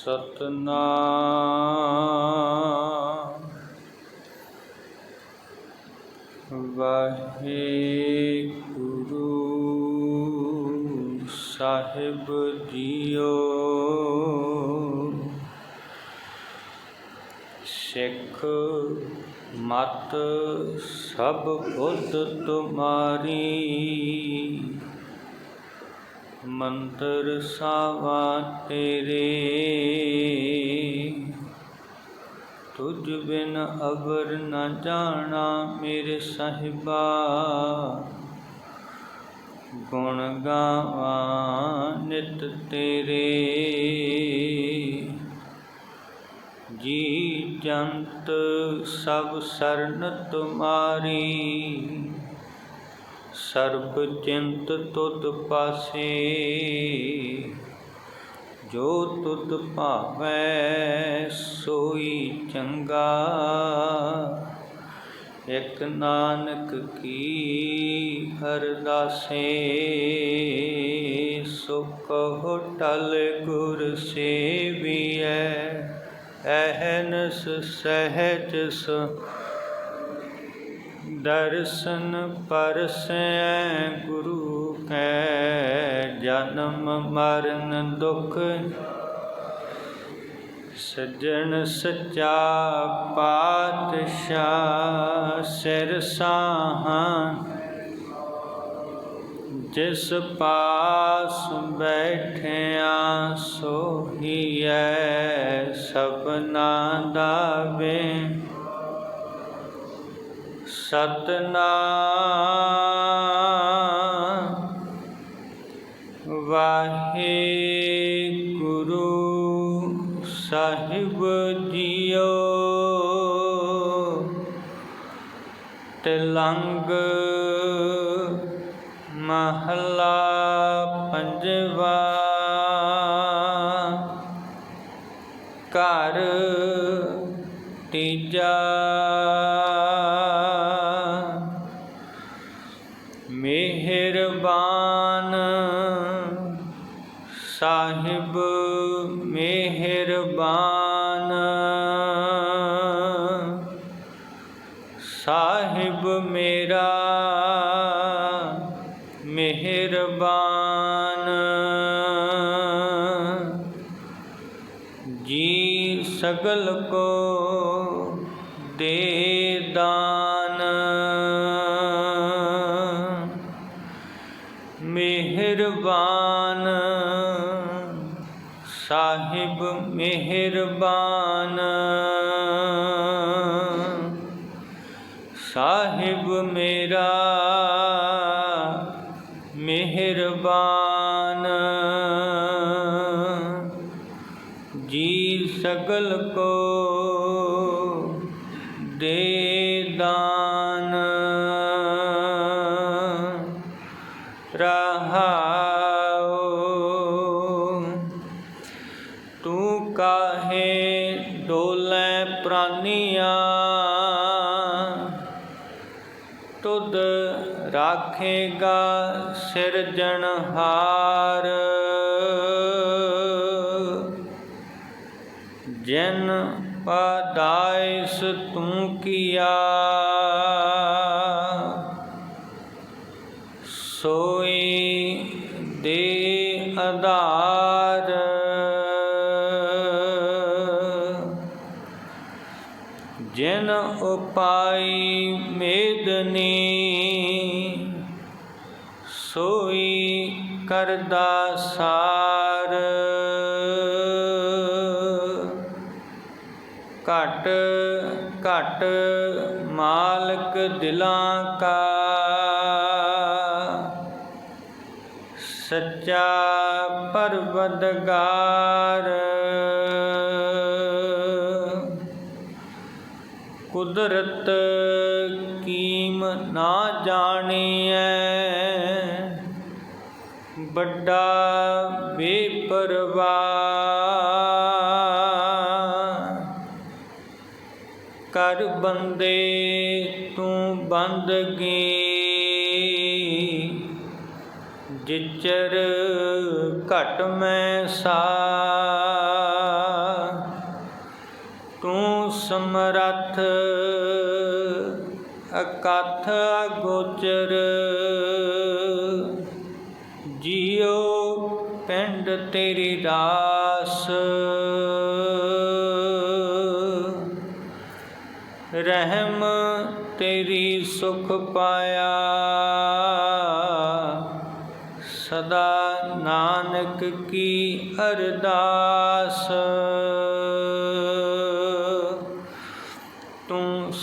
ਸਤਨਾਮ। ਵਾਹਿਗੁਰੂ ਸਾਹਿਬ ਜੀਓ। ਸਿੱਖ ਮਤ ਸਭ ਬੁੱਧ ਤੁਮਾਰੀ। ਮੰਤਰ ਸਾਵਾ ਤੇਰੇ। ਤੁਝ ਬਿਨ ਅਵਰ ਨ ਜਾਣਾ ਮੇਰੇ ਸਾਹਿਬਾ। ਗੁਣ ਗਾਵਾਂ ਨਿਤ ਤੇਰੇ। ਜੀ ਜੰਤ ਸਭ ਸਰਨ ਤੁਮਾਰੀ ਸਰਬ ਚਿੰਤ ਤੁਧ ਪਾਸੇ, ਜੋ ਤੁਧ ਭਾਵੈ ਸੋਈ ਚੰਗਾ। ਇਕ ਨਾਨਕ ਕੀ ਹਰਦਾਸੇ ਸੁਖ ਟਲ ਗੁਰ ਸੇਵੀਐ। ਅਹਨਸ ਸਹਿਜ ਸ ਦਰਸ਼ਨ ਪਰਸੈ ਗੁਰੂ ਕੈ, ਜਨਮ ਮਰਨ ਦੁਖ ਸੱਜਣ ਸੱਚਾ ਪਾਤਸ਼ਾਹ ਸਿਰ ਸਾਹਾਂ। ਜਿਸ ਪਾਸ ਬੈਠਿਆ ਸੋਹੀਐ ਸਭਨਾ ਦਾ ਵੇ। ਸਤਨਾਮ। ਵਾਹਿਗੁਰੂ ਸਾਹਿਬ ਜੀਓ। ਤਿਲੰਗ ਮਹਲਾ ਪੰਜਵਾ। ਘਰ ਤੀਜਾ। ਮਿਹਰਬਾਨ। ਸਾਹਿਬ ਮੇਰਾ ਮਿਹਰਬਾਨ। ਜੀ ਸਗਲ ਕੋ ਦੇ ਦਾਨ। ਮਿਹਰਬਾਨ। ਸਾਹਿਬ ਮਿਹਰਬਾਨ। ਸਾਹਿਬ ਮੇਰਾ ਮਿਹਰਬਾਨ। ਜੀ ਸਗਲ ਕੋ ਤੂੰ ਕਾਹੇ ਡੋਲੇ ਪ੍ਰਾਨੀਆਂ? ਤੁਧ ਰਾਖੇਗਾ ਸਿਰਜਣਹਾਰ ਜਿਨ ਪਦਾਇਸ ਤੂੰ ਕੀਆ ਸੋਈ ਉਪਾਈ ਮੇਦਨੀ ਸੋਈ ਕਰਦਾ ਸਾਰ। ਘਟ ਘਟ ਮਾਲਕ ਦਿਲਾਂ ਕਾ। ਸੱਚਾ ਪਰਵਦਗਾਰ ਕੁਦਰਤ ਕੀਮ ਨਾ ਜਾਣੀਐ। ਵੱਡਾ ਬੇਪਰਵਾਹ। ਕਰ ਬੰਦੇ ਤੂੰ ਬੰਦਗੀ ਜਿਚਰ ਘਟ ਮੈਂ ਤੂੰ ਸਮਰੱਥ, ਅਕਥ ਅਗੋਚਰ। ਜੀਉ ਪਿੰਡ ਤੇਰੀ ਰਾਸ ਰਹਿਮ ਤੇਰੀ ਸੁਖ ਪਾਇਆ। ਸਦਾ ਨਾਨਕ ਕੀ ਅਰਦਾਸ।